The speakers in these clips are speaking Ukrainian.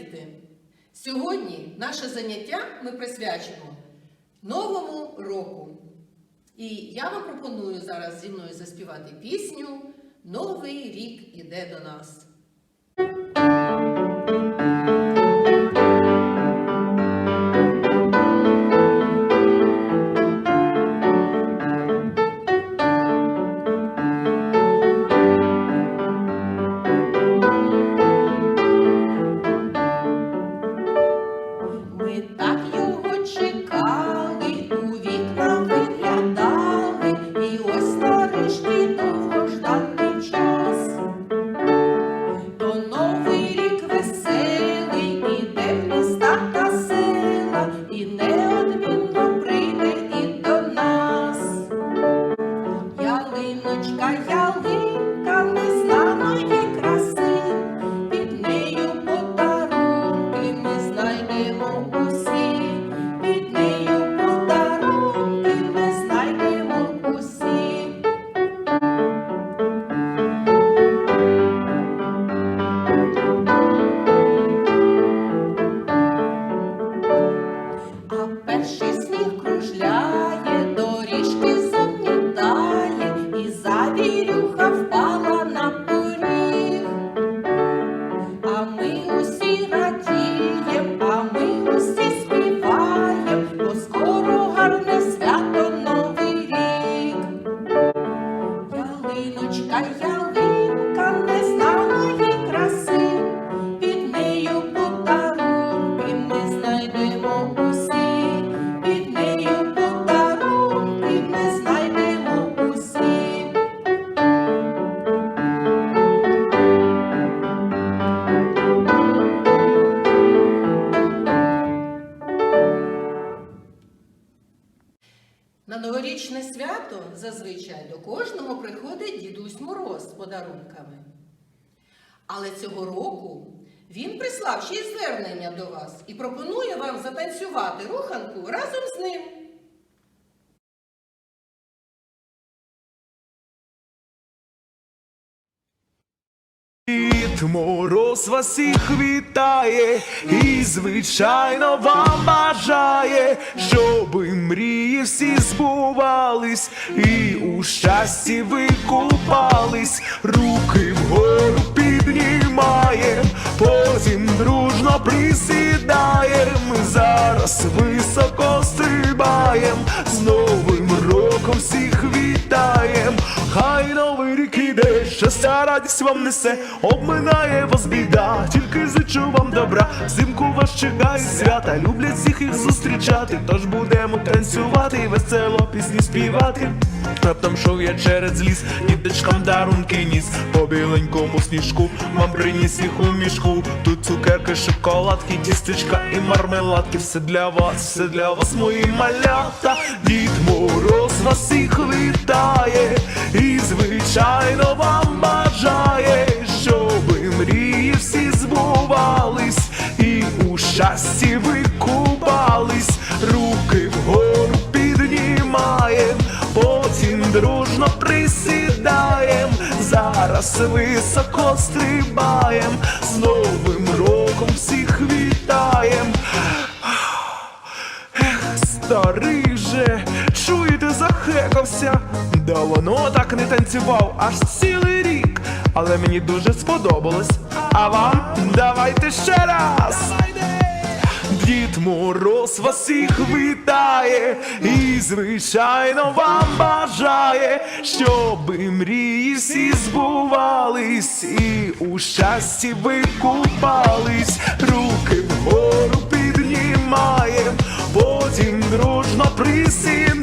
Діти! Сьогодні наше заняття ми присвячимо новому року. І я вам пропоную зараз зі мною заспівати пісню Новий рік іде до нас. Так його Yeah. Мороз подарунками. Але цього року він прислав ще й звернення до вас і пропонує вам затанцювати руханку разом з ним. Дід Мороз вас всіх вітає і, звичайно, вам бажає, щоби мрії всі збувались, і у щасті ви купались, руки вгору радість вам несе, обминає вас біда, зичу вам добра, взимку вас чекає свята, люблять всіх їх зустрічати, тож будемо танцювати і весело пісні співати. Раптом шов я через ліс, діточкам дарунки ніс, по біленькому сніжку вам приніс їх у мішку. Тут цукерки, шоколадки, тістечка і мармеладки, все для вас, все для вас, мої малята. Дід Мороз вас всіх вітає, і звичайно вам бажає, щасті ви купались, руки вгору піднімаєм, потім дружно присідаєм, зараз високо стрибаєм, з Новим роком всіх вітаєм. Ех, старий же, чуєте, захекався. Давно так не танцював, аж цілий рік. Але мені дуже сподобалось. А вам давайте ще раз. Дід Мороз вас всіх вітає і, звичайно, вам бажає, щоби мрії всі збувались, і у щасті ви купались, руки вгору піднімаєм, потім дружно присідаєм,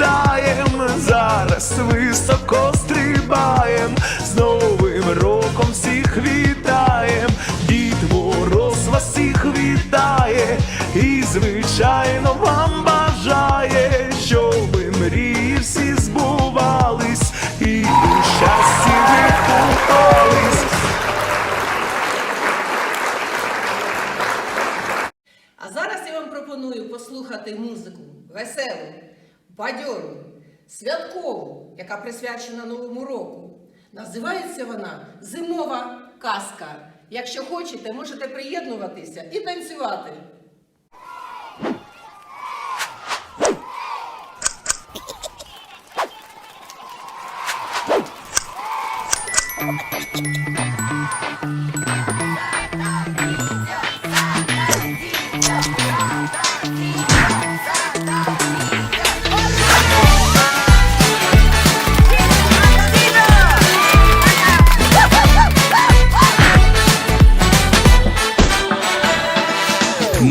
веселу, бадьору, святкову, яка присвячена Новому року. Називається вона Зимова казка. Якщо хочете, можете приєднуватися і танцювати.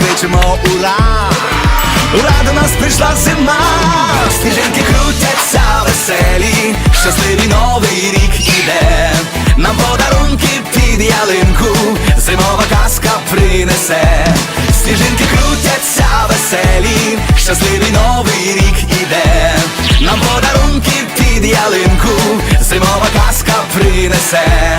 кричимо ура! Ура, до нас прийшла зима, сніжинки крутяться веселі, щасливий новий рік іде, нам подарунки під ялинку, зимова казка принесе, сніжинки крутяться веселі, щасливий новий рік іде, нам подарунки під ялинку, зимова казка принесе.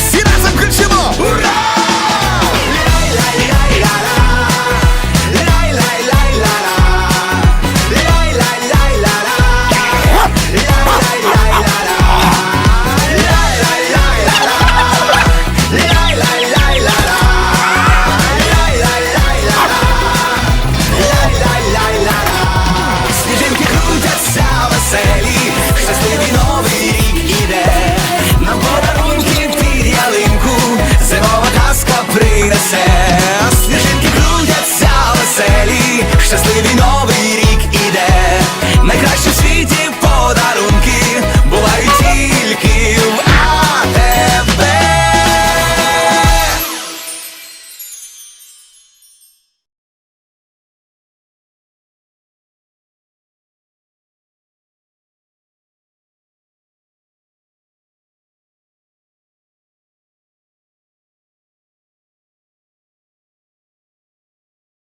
Just leaving on